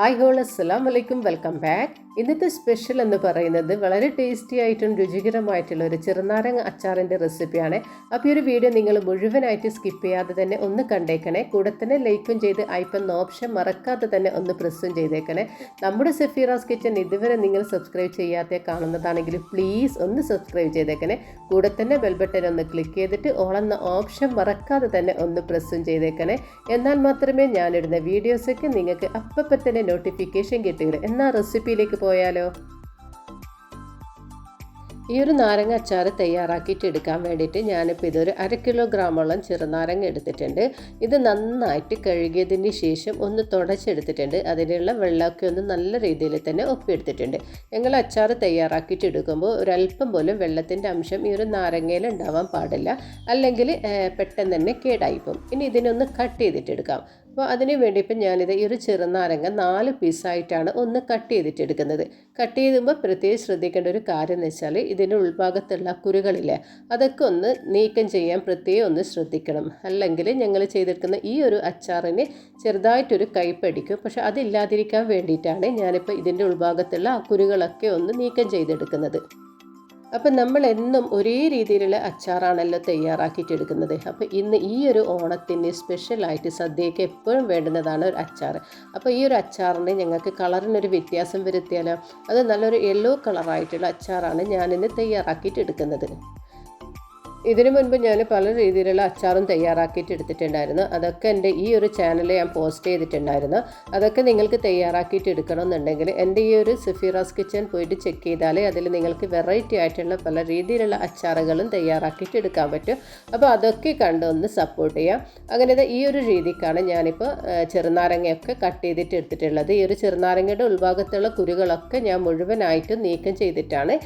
Hi whole അസ്സലാം വലൈക്കും welcome back ഇന്നത്തെ സ്പെഷ്യൽ എന്ന് പറയുന്നത് വളരെ ടേസ്റ്റി ആയിട്ടും രുചികരമായിട്ടുള്ള ഒരു ചെറുനാരങ്ങ അച്ചാറിന്റെ റെസിപ്പിയാണ് അപ്പോൾ ഈ ഒരു വീഡിയോ നിങ്ങൾ മുഴുവനായിട്ട് സ്കിപ്പ് ചെയ്യാതെ തന്നെ ഒന്ന് കണ്ടേക്കണേ. കൂടെ തന്നെ ലൈക്കും ചെയ്ത് ഐപ്പം ഓപ്ഷൻ മറക്കാതെ തന്നെ ഒന്ന് പ്രസ്സും ചെയ്തേക്കണേ. നമ്മുടെ സെഫീറാസ് കിച്ചൺ ഇതുവരെ നിങ്ങൾ സബ്സ്ക്രൈബ് ചെയ്യാതെ കാണുന്നതാണെങ്കിൽ പ്ലീസ് ഒന്ന് സബ്സ്ക്രൈബ് ചെയ്തേക്കണേ. കൂടെ തന്നെ ബെൽബട്ടൻ ഒന്ന് ക്ലിക്ക് ചെയ്തിട്ട് ഓളെന്ന ഓപ്ഷൻ മറക്കാതെ തന്നെ ഒന്ന് പ്രസ്സും ചെയ്തേക്കണേ. എന്നാൽ മാത്രമേ ഞാനിടുന്ന വീഡിയോസൊക്കെ നിങ്ങൾക്ക് അപ്പം തന്നെ നോട്ടിഫിക്കേഷൻ കിട്ടുകയുള്ളൂ എന്നാൽ റെസിപ്പിയിലേക്ക് പോയാലോ? ഈ ഒരു നാരങ്ങ അച്ചാർ തയ്യാറാക്കിയിട്ട് എടുക്കാൻ വേണ്ടിയിട്ട് ഞാനിപ്പോൾ ഇതൊരു അര കിലോഗ്രാമോളം ചെറുനാരങ്ങ എടുത്തിട്ടുണ്ട്. ഇത് നന്നായിട്ട് കഴുകിയതിന് ശേഷം ഒന്ന് തുടച്ചെടുത്തിട്ടുണ്ട്. അതിലുള്ള വെള്ളമൊക്കെ ഒന്ന് നല്ല രീതിയിൽ തന്നെ ഒപ്പിയെടുത്തിട്ടുണ്ട് ഞങ്ങൾ അച്ചാർ തയ്യാറാക്കിയിട്ട് എടുക്കുമ്പോൾ ഒരല്പം പോലും വെള്ളത്തിന്റെ അംശം ഈ ഒരു നാരങ്ങയിൽ ഉണ്ടാവാൻ പാടില്ല. അല്ലെങ്കിൽ പെട്ടെന്ന് തന്നെ കേടായിപ്പോവും. ഇനി ഇതിനൊന്ന് കട്ട് ചെയ്തിട്ട് എടുക്കാം. അപ്പോൾ അതിന് വേണ്ടി ഇപ്പം ഞാനിത് ഈ ഒരു ചെറുനാരങ്ങ നാല് പീസായിട്ടാണ് ഒന്ന് കട്ട് ചെയ്തിട്ട് എടുക്കുന്നത് കട്ട് ചെയ്യുമ്പോൾ പ്രത്യേകം ശ്രദ്ധിക്കേണ്ട ഒരു കാര്യം എന്ന് വെച്ചാൽ ഇതിന്റെ ഉൾഭാഗത്തുള്ള കുരുകളില്ലേ അതൊക്കെ ഒന്ന് നീക്കം ചെയ്യാൻ പ്രത്യേകം ഒന്ന് ശ്രദ്ധിക്കണം. അല്ലെങ്കിൽ ഞങ്ങൾ ചെയ്തെടുക്കുന്ന ഈ ഒരു അച്ചാറിന് ചെറുതായിട്ടൊരു കൈപ്പടിക്കും. പക്ഷെ അതില്ലാതിരിക്കാൻ വേണ്ടിയിട്ടാണ് ഞാനിപ്പോൾ ഇതിന്റെ ഉൾഭാഗത്തുള്ള ആ കുരുകളൊക്കെ ഒന്ന് നീക്കം ചെയ്തെടുക്കുന്നത്. അപ്പം നമ്മൾ എന്നും ഒരേ രീതിയിലുള്ള അച്ചാറാണല്ലോ തയ്യാറാക്കിയിട്ടെടുക്കുന്നത്. അപ്പോൾ ഇന്ന് ഈ ഒരു ഓണത്തിന് സ്പെഷ്യലായിട്ട് സദ്യയ്ക്ക് എപ്പോഴും വേണ്ടുന്നതാണ് ഒരു അച്ചാർ. അപ്പോൾ ഈ ഒരു അച്ചാറിന് ഞങ്ങൾക്ക് കളറിനൊരു വ്യത്യാസം വരുത്തിയാലോ? അത് നല്ലൊരു യെല്ലോ കളറായിട്ടുള്ള അച്ചാറാണ് ഞാനിന്ന് തയ്യാറാക്കിയിട്ട് എടുക്കുന്നത് ഇതിനു മുൻപ് ഞാൻ പല രീതിയിലുള്ള അച്ചാറും തയ്യാറാക്കിയിട്ട് എടുത്തിട്ടുണ്ടായിരുന്നു. അതൊക്കെ എന്റെ ഈ ഒരു ചാനലിൽ ഞാൻ പോസ്റ്റ് ചെയ്തിട്ടുണ്ടായിരുന്നു. അതൊക്കെ നിങ്ങൾക്ക് തയ്യാറാക്കിയിട്ട് എടുക്കണമെന്നുണ്ടെങ്കിൽ എന്റെ ഈ ഒരു സഫീറാസ് കിച്ചൻ പോയിട്ട് ചെക്ക് ചെയ്താലേ അതിൽ നിങ്ങൾക്ക് വെറൈറ്റി ആയിട്ടുള്ള പല രീതിയിലുള്ള അച്ചാറുകളും തയ്യാറാക്കിയിട്ട് എടുക്കാൻ പറ്റും. അപ്പോൾ അതൊക്കെ കണ്ടൊന്ന് സപ്പോർട്ട് ചെയ്യാം. അങ്ങനെ ഈ ഒരു രീതിക്കാണ് ഞാനിപ്പോൾ ചെറുനാരങ്ങയൊക്കെ കട്ട് ചെയ്തിട്ട് എടുത്തിട്ടുള്ളത്. ഈ ഒരു ചെറുനാരങ്ങയുടെ ഉൾഭാഗത്തുള്ള കുരുകളൊക്കെ ഞാൻ മുഴുവനായിട്ടും നീക്കം ചെയ്തിട്ടാണ്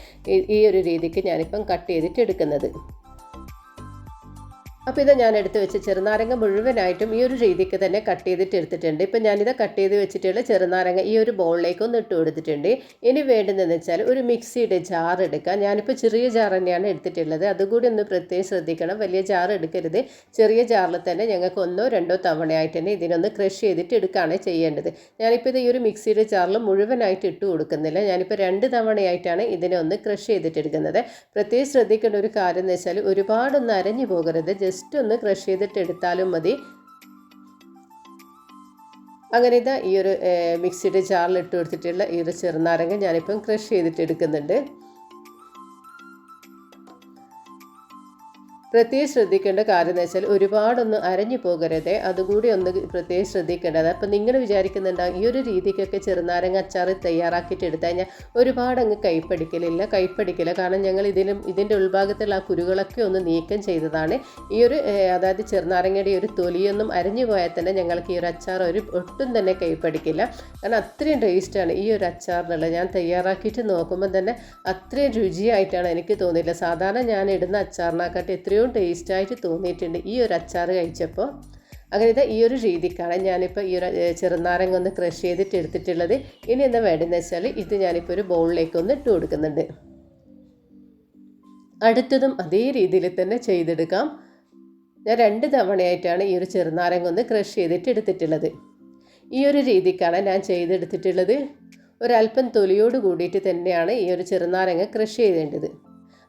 ഈ ഒരു രീതിക്ക് ഞാനിപ്പം കട്ട് ചെയ്തിട്ട് എടുക്കുന്നത്. അപ്പോൾ ഇത് ഞാൻ എടുത്ത് വെച്ച് ചെറുനാരങ്ങ മുഴുവനായിട്ടും ഈ ഒരു രീതിക്ക് തന്നെ കട്ട് ചെയ്തിട്ട് എടുത്തിട്ടുണ്ട്. ഇപ്പം ഞാനിത് കട്ട് ചെയ്ത് വെച്ചിട്ടുള്ള ചെറുനാരങ്ങ ഈ ഒരു ബൗളിലേക്ക് ഒന്ന് ഇട്ട് കൊടുത്തിട്ടുണ്ട്. ഇനി വേണ്ടുന്നതെന്ന് വെച്ചാൽ ഒരു മിക്സിയുടെ ജാർ എടുക്കുക ഞാനിപ്പോൾ ചെറിയ ജാർ തന്നെയാണ് എടുത്തിട്ടുള്ളത്. അതുകൂടി ഒന്ന് പ്രത്യേകം ശ്രദ്ധിക്കണം. വലിയ ജാർ എടുക്കരുത്. ചെറിയ ജാറിൽ തന്നെ ഞങ്ങൾക്ക് ഒന്നോ രണ്ടോ തവണയായിട്ട് തന്നെ ഇതിനൊന്ന് ക്രഷ് ചെയ്തിട്ട് എടുക്കുകയാണ് ചെയ്യേണ്ടത്. ഞാനിപ്പോൾ ഇത് ഈ ഒരു മിക്സിയുടെ ജാറിൽ മുഴുവനായിട്ട് ഇട്ട് കൊടുക്കുന്നില്ല. ഞാനിപ്പോൾ രണ്ട് തവണയായിട്ടാണ് ഇതിനെ ഒന്ന് ക്രഷ് ചെയ്തിട്ട് എടുക്കുന്നത്. പ്രത്യേകം ശ്രദ്ധിക്കേണ്ട ഒരു കാര്യം എന്ന് വെച്ചാൽ ഒരുപാടൊന്ന് അരഞ്ഞു പോകരുത്. ജസ്റ്റ് ഒന്ന് ക്രഷ് ചെയ്തിട്ട് എടുത്താലും മതി. അങ്ങനെ ഇതാ ഈ ഒരു മിക്സിയുടെ ജാറിൽ ഇട്ട് കൊടുത്തിട്ടുള്ള ഈ ഒരു ചെറുനാരങ്ങ ഞാനിപ്പം ക്രഷ് ചെയ്തിട്ട് എടുക്കുന്നുണ്ട്. പ്രത്യേകം ശ്രദ്ധിക്കേണ്ട കാര്യം എന്ന് വെച്ചാൽ ഒരുപാടൊന്നും അരഞ്ഞു പോകരുത്. അതുകൂടി ഒന്ന് പ്രത്യേകം ശ്രദ്ധിക്കേണ്ടത്. അപ്പം നിങ്ങൾ വിചാരിക്കുന്നുണ്ടാവും ഈ ഒരു രീതിക്കൊക്കെ ചെറുനാരങ്ങ അച്ചാർ തയ്യാറാക്കിയിട്ട് എടുത്തു കഴിഞ്ഞാൽ ഒരുപാട് അങ്ങ് കൈപ്പടിക്കലില്ല. കൈപ്പടിക്കില്ല കാരണം ഞങ്ങൾ ഇതിലും ഇതിന്റെ ഉൾഭാഗത്തുള്ള ആ കുരുകളൊക്കെ ഒന്ന് നീക്കം ചെയ്തതാണ്. ഈ ഒരു അതായത് ചെറുനാരങ്ങയുടെ ഒരു തൊലിയൊന്നും അരഞ്ഞു പോയാൽ തന്നെ ഞങ്ങൾക്ക് ഈ ഒരു അച്ചാർ ഒരു ഒട്ടും തന്നെ കൈപ്പടിക്കില്ല. കാരണം അത്രയും ടേസ്റ്റാണ് ഈ ഒരു അച്ചാറിനുള്ളത് ഞാൻ തയ്യാറാക്കിയിട്ട് നോക്കുമ്പോൾ തന്നെ അത്രയും രുചിയായിട്ടാണ് എനിക്ക് തോന്നിയില്ല സാധാരണ ഞാൻ ഇടുന്ന അച്ചാറിനെക്കാട്ടി എത്രയോ എത്രയോ ടേസ്റ്റായിട്ട് തോന്നിയിട്ടുണ്ട് ഈ ഒരു അച്ചാർ കഴിച്ചപ്പോൾ. അങ്ങനെ ഈ ഒരു രീതിക്കാണ് ഞാനിപ്പോൾ ഈ ഒരു ചെറുനാരങ്ങ ഒന്ന് ക്രഷ് ചെയ്തിട്ട് എടുത്തിട്ടുള്ളത്. ഇനി എന്താ വേണ്ടതെന്ന് വെച്ചാൽ ഇത് ഞാനിപ്പോൾ ഒരു ബൗളിലേക്ക് ഒന്ന് ഇട്ട് കൊടുക്കുന്നുണ്ട്. അടുത്തതും അതേ രീതിയിൽ തന്നെ ചെയ്തെടുക്കാം. ഞാൻ രണ്ട് തവണയായിട്ടാണ് ഈ ഒരു ചെറുനാരങ്ങ ഒന്ന് ക്രഷ് ചെയ്തിട്ട് എടുത്തിട്ടുള്ളത്. ഈ ഒരു രീതിക്കാണ് ഞാൻ ചെയ്തെടുത്തിട്ടുള്ളത്. ഒരല്പം തൊലിയോട് കൂടിയിട്ട് തന്നെയാണ് ഈ ഒരു ചെറുനാരങ്ങ ക്രഷ് ചെയ്തേണ്ടത്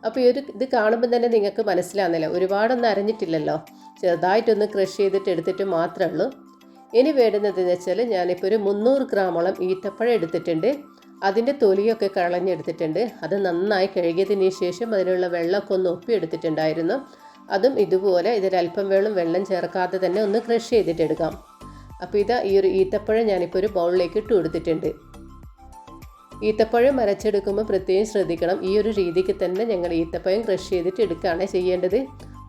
അപ്പോൾ ഈ ഒരു ഇത് കാണുമ്പോൾ തന്നെ നിങ്ങൾക്ക് മനസ്സിലാകുന്നില്ല ഒരുപാടൊന്നും അരഞ്ഞിട്ടില്ലല്ലോ ചെറുതായിട്ടൊന്ന് ക്രഷ് ചെയ്തിട്ട് എടുത്തിട്ട് മാത്രമേ ഉള്ളൂ. ഇനി വേണ്ടുന്നതെന്ന് വെച്ചാൽ ഞാനിപ്പോൾ ഒരു മുന്നൂറ് ഗ്രാമോളം ഈത്തപ്പഴം എടുത്തിട്ടുണ്ട്. അതിന്റെ തൊലിയൊക്കെ കളഞ്ഞെടുത്തിട്ടുണ്ട്. അത് നന്നായി കഴുകിയതിന് ശേഷം അതിനുള്ള വെള്ളമൊക്കെ ഒന്ന് ഒപ്പിയെടുത്തിട്ടുണ്ടായിരുന്നു അതും ഇതുപോലെ ഇതിലല്പം വെള്ളം വെള്ളം ചേർക്കാതെ തന്നെ ഒന്ന് ക്രഷ് ചെയ്തിട്ടെടുക്കാം അപ്പോൾ ഇതാ ഈ ഒരു ഈത്തപ്പഴം ഞാനിപ്പോൾ ഒരു ബൗളിലേക്ക് ഇട്ട് കൊടുത്തിട്ടുണ്ട്. ഈത്തപ്പഴം അരച്ചെടുക്കുമ്പോൾ പ്രത്യേകം ശ്രദ്ധിക്കണം. ഈ ഒരു രീതിക്ക് തന്നെ ഞങ്ങൾ ഈത്തപ്പഴം ക്രഷ് ചെയ്തിട്ട് എടുക്കുകയാണ് ചെയ്യേണ്ടത്.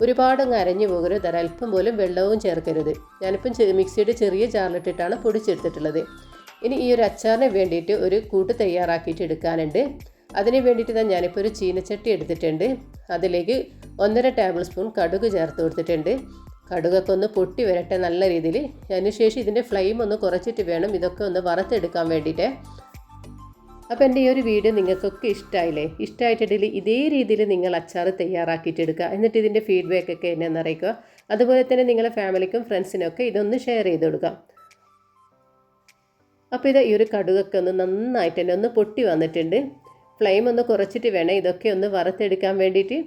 ഒരുപാട് അരഞ്ഞു പോകരുത്. ഒരല്പം പോലും വെള്ളവും ചേർക്കരുത്. ഞാനിപ്പം മിക്സിയുടെ ചെറിയ ജാറിലിട്ടിട്ടാണ് പൊടിച്ചെടുത്തിട്ടുള്ളത്. ഇനി ഈ ഒരു അച്ചാറിന് വേണ്ടിയിട്ട് ഒരു കൂട്ട് തയ്യാറാക്കിയിട്ട് എടുക്കാനുണ്ട്. അതിന് വേണ്ടിയിട്ട് തന്നെ ഞാനിപ്പോൾ ഒരു ചീനച്ചട്ടി എടുത്തിട്ടുണ്ട്. അതിലേക്ക് ഒന്നര ടേബിൾ സ്പൂൺ കടുക് ചേർത്ത് കൊടുത്തിട്ടുണ്ട്. കടുകൊക്കെ ഒന്ന് പൊട്ടി വരട്ടെ നല്ല രീതിയിൽ. അതിനുശേഷം ഇതിന്റെ ഫ്ലെയിം ഒന്ന് കുറച്ചിട്ട് വേണം ഇതൊക്കെ ഒന്ന് വറുത്തെടുക്കാൻ വേണ്ടിയിട്ട്. അപ്പോൾ എന്റെ ഈ ഒരു വീഡിയോ നിങ്ങൾക്കൊക്കെ ഇഷ്ടമായില്ലേ ഇഷ്ടമായിട്ടുണ്ടെങ്കിൽ ഇതേ രീതിയിൽ നിങ്ങൾ അച്ചാർ തയ്യാറാക്കിയിട്ടെടുക്കുക. എന്നിട്ട് ഇതിന്റെ ഫീഡ്ബാക്ക് ഒക്കെ എന്നെ അറിയിക്കുക. അതുപോലെ തന്നെ നിങ്ങളുടെ ഫാമിലിക്കും ഫ്രണ്ട്സിനൊക്കെ ഇതൊന്ന് ഷെയർ ചെയ്ത് കൊടുക്കാം അപ്പോൾ ഇത് ഈ ഒരു കടുകൊക്കെ ഒന്ന് നന്നായിട്ട് തന്നെ ഒന്ന് പൊട്ടി വന്നിട്ടുണ്ട്. ഫ്ലെയിം ഒന്ന് കുറച്ചിട്ട് വേണം ഇതൊക്കെ ഒന്ന് വറുത്തെടുക്കാൻ വേണ്ടിയിട്ട്.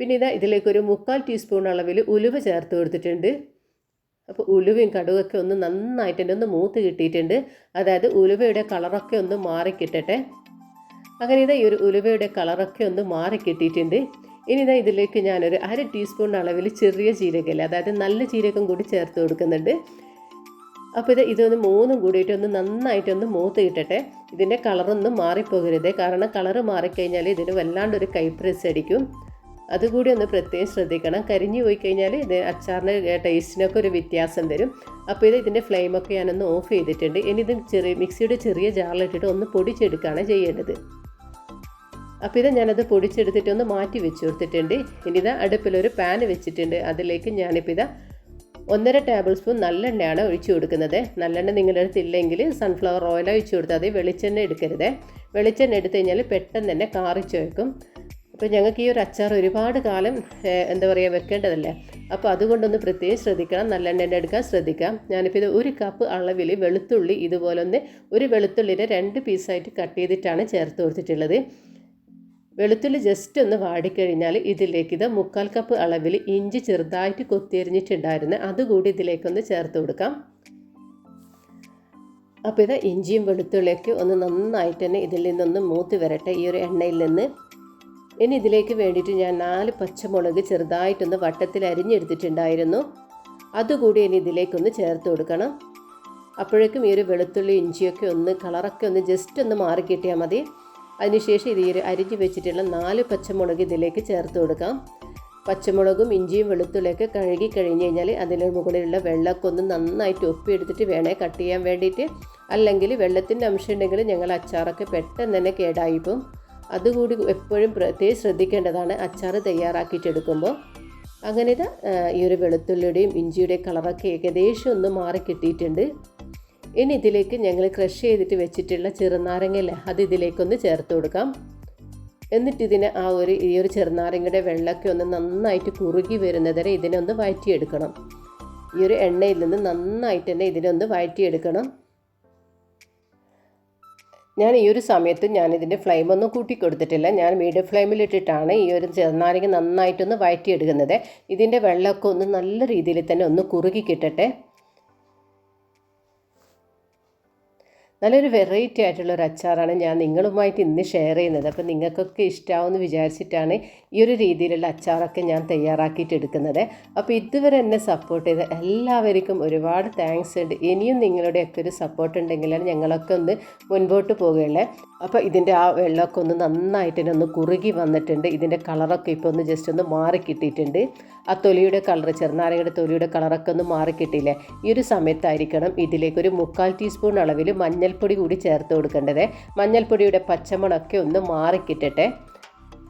പിന്നെ ഇതാ ഇതിലേക്ക് ഒരു മുക്കാൽ ടീസ്പൂൺ അളവിൽ ഉലുവ ചേർത്ത് കൊടുത്തിട്ടുണ്ട്. അപ്പോൾ ഉലുവയും കടുവൊക്കെ ഒന്ന് നന്നായിട്ട് തന്നെ ഒന്ന് മൂത്ത് കിട്ടിയിട്ടുണ്ട്. അതായത് ഉലുവയുടെ കളറൊക്കെ ഒന്ന് മാറി അങ്ങനെ ഇതാ ഈ ഒരു ഉലുവയുടെ കളറൊക്കെ ഒന്ന് മാറി കിട്ടിയിട്ടുണ്ട് ഇനി ഇതാ ഇതിലേക്ക് ഞാനൊരു അര ടീസ്പൂൺ അളവിൽ ചെറിയ ജീരകമില്ല അതായത് നല്ല ജീരകം കൂടി ചേർത്ത് കൊടുക്കുന്നുണ്ട്. അപ്പോൾ ഇത് ഇതൊന്ന് മൂന്നും കൂടിയിട്ട് ഒന്ന് നന്നായിട്ടൊന്ന് മൂത്ത് കിട്ടട്ടെ. ഇതിന്റെ കളറൊന്നും മാറിപ്പോകരുത്. കാരണം കളറ് മാറിക്കഴിഞ്ഞാൽ ഇതിന് വല്ലാണ്ടൊരു കൈപ്രസ് അടിക്കും. അതുകൂടി ഒന്ന് പ്രത്യേകം ശ്രദ്ധിക്കണം. കരിഞ്ഞു പോയി കഴിഞ്ഞാൽ ഇത് അച്ചാറിന്റെ ടേസ്റ്റിനൊക്കെ ഒരു വ്യത്യാസം വരും. അപ്പോൾ ഇത് ഇതിന്റെ ഫ്ലെയിമൊക്കെ ഞാനൊന്ന് ഓഫ് ചെയ്തിട്ടുണ്ട്. ഇനി ഇത് ചെറിയ മിക്സിയുടെ ചെറിയ ജാറിലിട്ടിട്ട് ഒന്ന് പൊടിച്ചെടുക്കുകയാണ് ചെയ്യേണ്ടത്. അപ്പോൾ ഇത് ഞാനത് പൊടിച്ചെടുത്തിട്ട് ഒന്ന് മാറ്റി വെച്ച് കൊടുത്തിട്ടുണ്ട്. ഇനി ഇതാ അടുപ്പിലൊരു പാൻ വെച്ചിട്ടുണ്ട്. അതിലേക്ക് ഞാനിപ്പോൾ ഇതാ ഒന്നര ടേബിൾ സ്പൂൺ നല്ലെണ്ണയാണ് ഒഴിച്ചു കൊടുക്കുന്നത്. നല്ലെണ്ണ നിങ്ങളുടെ അടുത്ത് ഇല്ലെങ്കിൽ സൺഫ്ലവർ ഓയിൽ ഒഴിച്ചു കൊടുത്താൽ മതി. വെളിച്ചെണ്ണ എടുക്കരുത്. വെളിച്ചെണ്ണ എടുത്തു കഴിഞ്ഞാൽ പെട്ടെന്ന് തന്നെ കാറിച്ചു വെക്കും അപ്പോൾ ഞങ്ങൾക്ക് ഈ ഒരു അച്ചാർ ഒരുപാട് കാലം എന്താ പറയുക വെക്കേണ്ടതല്ലേ? അപ്പോൾ അതുകൊണ്ടൊന്ന് പ്രത്യേകം ശ്രദ്ധിക്കണം. നല്ലെണ്ണ എടുക്കാൻ ശ്രദ്ധിക്കാം. ഞാനിപ്പോൾ ഇത് ഒരു കപ്പ് അളവിൽ വെളുത്തുള്ളി ഇതുപോലെ ഒന്ന് ഒരു വെളുത്തുള്ളിനെ രണ്ട് പീസായിട്ട് കട്ട് ചെയ്തിട്ടാണ് ചേർത്ത് കൊടുത്തിട്ടുള്ളത്. വെളുത്തുള്ളി ജസ്റ്റ് ഒന്ന് വാടിക്കഴിഞ്ഞാൽ ഇതിലേക്ക് ഇത് മുക്കാൽ കപ്പ് അളവിൽ ഇഞ്ചി ചെറുതായിട്ട് കൊത്തിയരിഞ്ഞിട്ടുണ്ടായിരുന്നു. അതുകൂടി ഇതിലേക്കൊന്ന് ചേർത്ത് കൊടുക്കാം. അപ്പോൾ ഇത് ഇഞ്ചിയും വെളുത്തുള്ളിയൊക്കെ ഒന്ന് നന്നായിട്ട് തന്നെ ഇതിൽ നിന്നൊന്ന് മൂത്ത് വരട്ടെ ഈ ഒരു എണ്ണയിൽ നിന്ന്. ഇനി ഇതിലേക്ക് വേണ്ടിയിട്ട് ഞാൻ നാല് പച്ചമുളക് ചെറുതായിട്ടൊന്ന് വട്ടത്തിൽ അരിഞ്ഞെടുത്തിട്ടുണ്ടായിരുന്നു. അതുകൂടി ഇനി ഇതിലേക്കൊന്ന് ചേർത്ത് കൊടുക്കണം. അപ്പോഴേക്കും ഈ ഒരു വെളുത്തുള്ളി ഇഞ്ചിയൊക്കെ ഒന്ന് കളറൊക്കെ ഒന്ന് ജസ്റ്റ് ഒന്ന് മാറി കിട്ടിയാൽ മതി. അതിനുശേഷം ഇത് ഈ അരിഞ്ഞ് വെച്ചിട്ടുള്ള നാല് പച്ചമുളക് ഇതിലേക്ക് ചേർത്ത് കൊടുക്കാം. പച്ചമുളകും ഇഞ്ചിയും വെളുത്തുള്ളിയൊക്കെ കഴുകി കഴിഞ്ഞ് കഴിഞ്ഞാൽ അതിന് മുകളിലുള്ള വെള്ളമൊക്കെ ഒന്ന് നന്നായിട്ട് ഒപ്പിയെടുത്തിട്ട് വേണേ കട്ട് ചെയ്യാൻ വേണ്ടിയിട്ട്. അല്ലെങ്കിൽ വെള്ളത്തിന്റെ അംശം ഉണ്ടെങ്കിൽ ഞങ്ങൾ അച്ചാറൊക്കെ പെട്ടെന്ന് തന്നെ കേടായിപ്പോൾ അതുകൂടി എപ്പോഴും പ്രത്യേകം ശ്രദ്ധിക്കേണ്ടതാണ് അച്ചാർ തയ്യാറാക്കിയിട്ടെടുക്കുമ്പോൾ. അങ്ങനെ ഇതാ ഈ ഒരു വെളുത്തുള്ളിയുടെയും ഇഞ്ചിയുടെയും കളറൊക്കെ ഏകദേശം ഒന്ന് മാറി കിട്ടിയിട്ടുണ്ട്. ഇനി ഇതിലേക്ക് ഞങ്ങൾ ക്രഷ് ചെയ്തിട്ട് വെച്ചിട്ടുള്ള ചെറുനാരങ്ങയില്ല അത് ഇതിലേക്കൊന്ന് ചേർത്ത് കൊടുക്കാം. എന്നിട്ട് ഇതിനെ ആ ഒരു ഈ ഒരു ചെറുനാരങ്ങയുടെ വെള്ളമൊക്കെ ഒന്ന് നന്നായിട്ട് കുറുകി വരുന്നതുവരെ ഇതിനെ ഒന്ന് വഴറ്റിയെടുക്കണം. ഈ ഒരു എണ്ണയിൽ നിന്ന് നന്നായിട്ട് തന്നെ ഇതിനെ ഒന്ന് വഴറ്റിയെടുക്കണം. ഞാൻ ഈ ഒരു സമയത്ത് ഞാനിതിന്റെ ഫ്ലെയിമൊന്നും കൂട്ടി കൊടുത്തിട്ടില്ല ഞാൻ മീഡിയം ഫ്ലെയിമിലിട്ടിട്ടാണ് ഈ ഒരു ചെറുനാരങ്ങ നന്നായിട്ടൊന്ന് വഴറ്റിയെടുക്കുന്നത് ഇതിന്റെ വെള്ളമൊക്കെ ഒന്ന് നല്ല രീതിയിൽ തന്നെ ഒന്ന് കുറുകി കിട്ടട്ടെ. നല്ലൊരു വെറൈറ്റി ആയിട്ടുള്ള ഒരു അച്ചാറാണ് ഞാൻ നിങ്ങളുമായിട്ട് ഇന്ന് ഷെയർ ചെയ്യുന്നത്. അപ്പോൾ നിങ്ങൾക്കൊക്കെ ഇഷ്ടമാവുമെന്ന് വിചാരിച്ചിട്ടാണ് ഈ ഒരു രീതിയിലുള്ള അച്ചാറൊക്കെ ഞാൻ തയ്യാറാക്കിയിട്ട് എടുക്കുന്നത്. അപ്പോൾ ഇതുവരെ എന്നെ സപ്പോർട്ട് ചെയ്ത എല്ലാവർക്കും ഒരുപാട് താങ്ക്സ് ഉണ്ട്. ഇനിയും നിങ്ങളുടെയൊക്കെ ഒരു സപ്പോർട്ട് ഉണ്ടെങ്കിലാണ് ഞങ്ങളൊക്കെ ഒന്ന് മുൻപോട്ട് പോകുകയുള്ളേ അപ്പോൾ ഇതിന്റെ ആ വെള്ളമൊക്കെ ഒന്ന് നന്നായിട്ട് തന്നെ ഒന്ന് കുറുകി വന്നിട്ടുണ്ട്. ഇതിന്റെ കളറൊക്കെ ഇപ്പോൾ ഒന്ന് ജസ്റ്റ് ഒന്ന് മാറി കിട്ടിയിട്ടുണ്ട്. ആ തൊലിയുടെ കളർ ചെറുനാരങ്ങയുടെ തൊലിയുടെ കളറൊക്കെ ഒന്ന് മാറി കിട്ടിയില്ലേ? ഈ ഒരു സമയത്തായിരിക്കണം ഇതിലേക്ക് ഒരു മുക്കാൽ ടീസ്പൂൺ അളവിൽ മഞ്ഞൾപ്പൊടി കൂടി ചേർത്ത് കൊടുക്കേണ്ടത്. മഞ്ഞൾപ്പൊടിയുടെ പച്ചമുളകൊക്കെ ഒന്ന് മാറി കിട്ടട്ടെ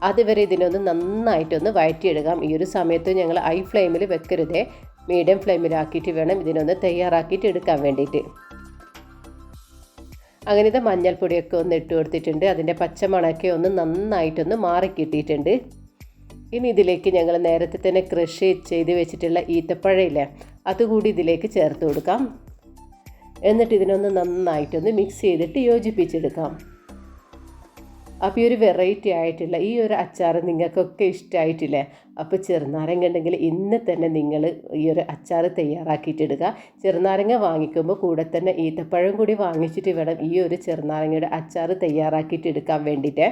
അതുവരെ ഇതിനൊന്ന് നന്നായിട്ടൊന്ന് വഴറ്റിയെടുക്കാം. ഈ ഒരു സമയത്ത് ഞങ്ങൾ ഹൈ ഫ്ലെയിമിൽ വെക്കരുതേ. മീഡിയം ഫ്ലെയിമിലാക്കിയിട്ട് വേണം ഇതിനൊന്ന് തയ്യാറാക്കിയിട്ട് എടുക്കാൻ വേണ്ടിയിട്ട്. അങ്ങനെ ഇത് മഞ്ഞൾപ്പൊടിയൊക്കെ ഒന്ന് ഇട്ട് കൊടുത്തിട്ടുണ്ട്. അതിന്റെ പച്ചമണക്കെ ഒന്ന് നന്നായിട്ടൊന്ന് മാറി കിട്ടിയിട്ടുണ്ട് ഇനി ഇതിലേക്ക് ഞങ്ങൾ നേരത്തെ തന്നെ കൃഷി ചെയ്ത് വെച്ചിട്ടുള്ള ഈത്തപ്പഴയില്ലേ അതുകൂടി ഇതിലേക്ക് ചേർത്ത് കൊടുക്കാം. എന്നിട്ട് ഇതിനൊന്ന് നന്നായിട്ടൊന്ന് മിക്സ് ചെയ്തിട്ട് യോജിപ്പിച്ചെടുക്കാം. അപ്പോൾ ഈ ഒരു വെറൈറ്റി ആയിട്ടുള്ള ഈ ഒരു അച്ചാർ നിങ്ങൾക്കൊക്കെ ഇഷ്ടമായിട്ടില്ലേ അപ്പോൾ ചെറുനാരങ്ങ ഉണ്ടെങ്കിൽ ഇന്ന് തന്നെ നിങ്ങൾ ഈ ഒരു അച്ചാർ തയ്യാറാക്കിയിട്ടെടുക്കുക. ചെറുനാരങ്ങ വാങ്ങിക്കുമ്പോൾ കൂടെ തന്നെ ഈത്തപ്പഴം കൂടി വാങ്ങിച്ചിട്ട് വേണം ഈ ഒരു ചെറുനാരങ്ങയുടെ അച്ചാർ തയ്യാറാക്കിയിട്ടെടുക്കാൻ വേണ്ടിയിട്ട്.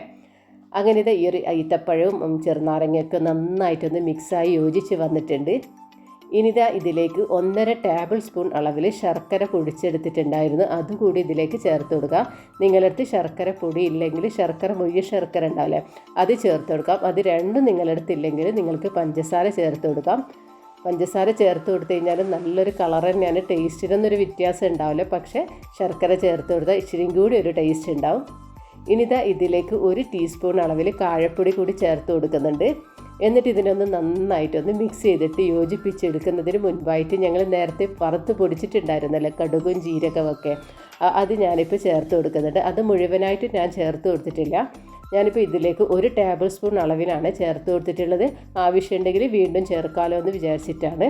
അങ്ങനെ ഈ ഒരു ഈത്തപ്പഴവും ചെറുനാരങ്ങയൊക്കെ നന്നായിട്ടൊന്ന് മിക്സായി യോജിച്ച് വന്നിട്ടുണ്ട്. ഇനിതാ ഇതിലേക്ക് ഒന്നര ടേബിൾ സ്പൂൺ അളവിൽ ശർക്കര പൊടിച്ചെടുത്തിട്ടുണ്ടായിരുന്നു. അതുകൂടി ഇതിലേക്ക് ചേർത്ത് കൊടുക്കാം. നിങ്ങളടുത്ത് ശർക്കര പൊടി ഇല്ലെങ്കിൽ ശർക്കര മുയ്യ ശർക്കര ഉണ്ടാവില്ലേ അത് ചേർത്ത് കൊടുക്കാം. അത് രണ്ടും നിങ്ങളടുത്തില്ലെങ്കിൽ നിങ്ങൾക്ക് പഞ്ചസാര ചേർത്ത് കൊടുക്കാം. പഞ്ചസാര ചേർത്ത് കൊടുത്തു കഴിഞ്ഞാൽ നല്ലൊരു കളർ തന്നെയാണ്. ടേസ്റ്റിനൊന്നൊരു വ്യത്യാസം ഉണ്ടാവില്ല. പക്ഷേ ശർക്കര ചേർത്ത് കൊടുത്താൽ ഇച്ചിരിയും കൂടി ഒരു ടേസ്റ്റ് ഉണ്ടാവും. ഇനിതാ ഇതിലേക്ക് ഒരു ടീസ്പൂൺ അളവിൽ കാഴപ്പൊടി കൂടി ചേർത്ത് കൊടുക്കുന്നുണ്ട്. എന്നിട്ട് ഇതിനൊന്ന് നന്നായിട്ടൊന്ന് മിക്സ് ചെയ്തിട്ട് യോജിപ്പിച്ചെടുക്കുന്നതിന് മുൻപായിട്ട് ഞങ്ങൾ നേരത്തെ വറുത്ത് പൊടിച്ചിട്ടുണ്ടായിരുന്നല്ലോ കടുകും ജീരകമൊക്കെ. അത് ഞാനിപ്പോൾ ചേർത്ത് കൊടുക്കുന്നുണ്ട്. അത് മുഴുവനായിട്ട് ഞാൻ ചേർത്ത് കൊടുത്തിട്ടില്ല. ഞാനിപ്പോൾ ഇതിലേക്ക് ഒരു ടേബിൾ സ്പൂൺ അളവിനാണ് ചേർത്ത് കൊടുത്തിട്ടുള്ളത്. ആവശ്യമുണ്ടെങ്കിൽ വീണ്ടും ചേർക്കാലോ എന്ന് വിചാരിച്ചിട്ടാണ്.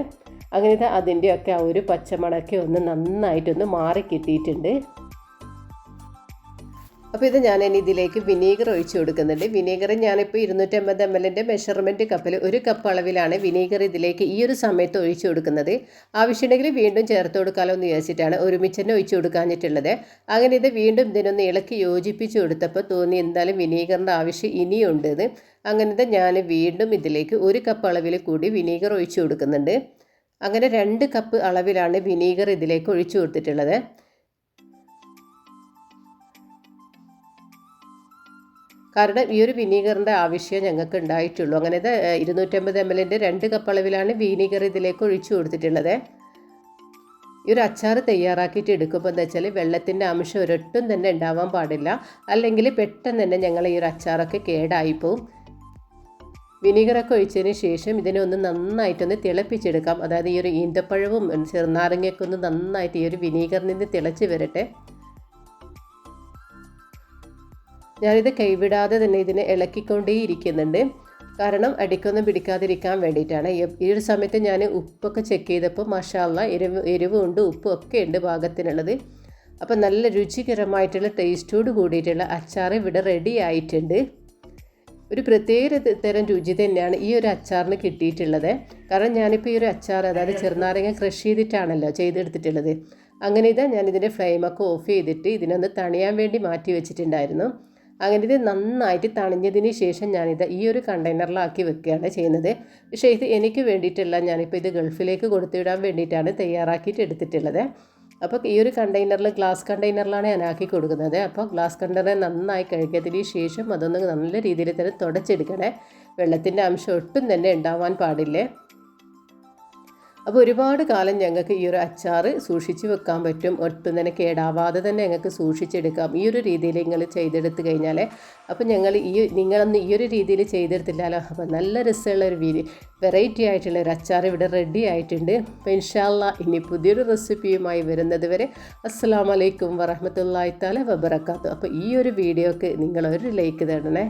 അങ്ങനെ അതിന്റെയൊക്കെ ആ ഒരു പച്ചമണക്കെ ഒന്ന് നന്നായിട്ടൊന്ന് മാറി കിട്ടിയിട്ടുണ്ട്. അപ്പോൾ ഇത് ഞാൻ ഇനി ഇതിലേക്ക് വിനീഗർ ഒഴിച്ചു കൊടുക്കുന്നുണ്ട്. വിനീഗർ ഞാനിപ്പോൾ ഇരുന്നൂറ്റമ്പത് എം എല്ലിന്റെ മെഷർമെന്റ് കപ്പിൽ ഒരു കപ്പ് അളവിലാണ് വിനീഗർ ഇതിലേക്ക് ഈ ഒരു സമയത്ത് ഒഴിച്ചു കൊടുക്കുന്നത്. ആവശ്യമുണ്ടെങ്കിൽ വീണ്ടും ചേർത്ത് കൊടുക്കാമല്ലോ എന്ന് വിചാരിച്ചിട്ടാണ് ഒരുമിച്ച് തന്നെ ഒഴിച്ചു കൊടുക്കാഞ്ഞിട്ടുള്ളത്. അങ്ങനെ ഇത് വീണ്ടും ഇതിനൊന്ന് ഇളക്കി യോജിപ്പിച്ച് കൊടുത്തപ്പോൾ തോന്നി എന്തായാലും വിനീഗറിന്റെ ആവശ്യം ഇനിയുണ്ട് ഇത് അങ്ങനത്തെ ഞാൻ വീണ്ടും ഇതിലേക്ക് ഒരു കപ്പ് അളവിൽ കൂടി വിനീഗർ ഒഴിച്ചു കൊടുക്കുന്നുണ്ട്. അങ്ങനെ രണ്ട് കപ്പ് അളവിലാണ് വിനീഗർ ഇതിലേക്ക് ഒഴിച്ചു കൊടുത്തിട്ടുള്ളത്. കാരണം ഈ ഒരു വിനീഗറിന്റെ ആവശ്യം ഞങ്ങൾക്ക് ഉണ്ടായിട്ടുള്ളൂ. അങ്ങനെ ഇത് ഇരുന്നൂറ്റമ്പത് എം എല്ലിന്റെ രണ്ട് കപ്പ് അളവിലാണ് വിനീഗർ ഇതിലേക്ക് ഒഴിച്ചു കൊടുത്തിട്ടുള്ളത്. ഈ ഒരു അച്ചാർ തയ്യാറാക്കിയിട്ട് എടുക്കുമ്പോൾ എന്താ വെച്ചാൽ വെള്ളത്തിന്റെ അംശം ഒരൊട്ടും തന്നെ ഉണ്ടാവാൻ പാടില്ല. അല്ലെങ്കിൽ പെട്ടെന്ന് തന്നെ ഞങ്ങൾ ഈ ഒരു അച്ചാറൊക്കെ കേടായിപ്പോവും വിനീഗറൊക്കെ ഒഴിച്ചതിന് ശേഷം ഇതിനെ ഒന്ന് നന്നായിട്ടൊന്ന് തിളപ്പിച്ചെടുക്കാം. അതായത് ഈ ഒരു ഈന്തപ്പഴവും ചെറുനാരങ്ങയൊക്കെ ഒന്ന് നന്നായിട്ട് ഈ ഒരു വിനീഗറിൽ നിന്ന് തിളച്ച് വരട്ടെ. ഞാനിത് കൈവിടാതെ തന്നെ ഇതിനെ ഇളക്കിക്കൊണ്ടേയിരിക്കുന്നുണ്ട്. കാരണം അടിക്കൊന്നും പിടിക്കാതിരിക്കാൻ വേണ്ടിയിട്ടാണ്. ഈ ഒരു സമയത്ത് ഞാൻ ഉപ്പൊക്കെ ചെക്ക് ചെയ്തപ്പോൾ മഷാല എരിവ് എരിവുണ്ട് ഉപ്പും ഒക്കെ ഉണ്ട് പാകത്തിനുള്ളത് അപ്പോൾ നല്ല രുചികരമായിട്ടുള്ള ടേസ്റ്റോട് കൂടിയിട്ടുള്ള അച്ചാർ ഇവിടെ റെഡി ആയിട്ടുണ്ട്. ഒരു പ്രത്യേക തരം രുചി തന്നെയാണ് ഈ ഒരു അച്ചാറിന് കിട്ടിയിട്ടുള്ളത്. കാരണം ഞാനിപ്പോൾ ഈ ഒരു അച്ചാർ അതായത് ചെറുനാരങ്ങ ക്രഷ് ചെയ്തിട്ടാണല്ലോ ചെയ്തെടുത്തിട്ടുള്ളത്. അങ്ങനെ ഇതാ ഞാനിതിന്റെ ഫ്ലെയിമൊക്കെ ഓഫ് ചെയ്തിട്ട് ഇതിനൊന്ന് തണിയാൻ വേണ്ടി മാറ്റി വെച്ചിട്ടുണ്ടായിരുന്നു. അങ്ങനെ ഇത് നന്നായിട്ട് തണിഞ്ഞതിന് ശേഷം ഞാനിത് ഈ ഒരു കണ്ടെയ്നറിലാക്കി വെക്കുകയാണ് ചെയ്യുന്നത്. പക്ഷേ ഇത് എനിക്ക് വേണ്ടിയിട്ടല്ല. ഞാനിപ്പോൾ ഇത് ഗൾഫിലേക്ക് കൊടുത്തുവിടാൻ വേണ്ടിയിട്ടാണ് തയ്യാറാക്കിയിട്ട് എടുത്തിട്ടുള്ളത്. അപ്പോൾ ഈ ഒരു കണ്ടെയ്നറിൽ ഗ്ലാസ് കണ്ടെയ്നറിലാണ് ഞാൻ ആക്കി കൊടുക്കുന്നത്. അപ്പോൾ ഗ്ലാസ് കണ്ടെയ്നർ നന്നായി കഴുകിയതിന് ശേഷം അതൊന്ന് നല്ല രീതിയിൽ തന്നെ തുടച്ചെടുക്കണേ. വെള്ളത്തിന്റെ അംശം ഒട്ടും തന്നെ ഉണ്ടാവാൻ പാടില്ലേ? അപ്പോൾ ഒരുപാട് കാലം ഞങ്ങൾക്ക് ഈ ഒരു അച്ചാർ സൂക്ഷിച്ച് വെക്കാൻ പറ്റും. ഒട്ടും തന്നെ കേടാവാതെ തന്നെ ഞങ്ങൾക്ക് സൂക്ഷിച്ചെടുക്കാം. ഈ ഒരു രീതിയിൽ നിങ്ങൾ ചെയ്തെടുത്ത് കഴിഞ്ഞാൽ അപ്പോൾ ഞങ്ങൾ ഈ നിങ്ങളൊന്ന് ഈ ഒരു രീതിയിൽ ചെയ്തെടുത്തില്ലല്ലോ അപ്പോൾ നല്ല രസമുള്ള ഒരു വീതി വെറൈറ്റി ആയിട്ടുള്ള ഒരു അച്ചാർ ഇവിടെ റെഡി ആയിട്ടുണ്ട്. അപ്പോൾ ഇൻഷാല്ല ഇനി പുതിയൊരു റെസിപ്പിയുമായി വരുന്നത് വരെ അസ്സാം വലൈക്കും വറഹമത്തല്ലാത്താല വബറക്കാത്തു അപ്പോൾ ഈ ഒരു വീഡിയോക്ക് നിങ്ങളൊരു ലൈക്ക് തരണേ.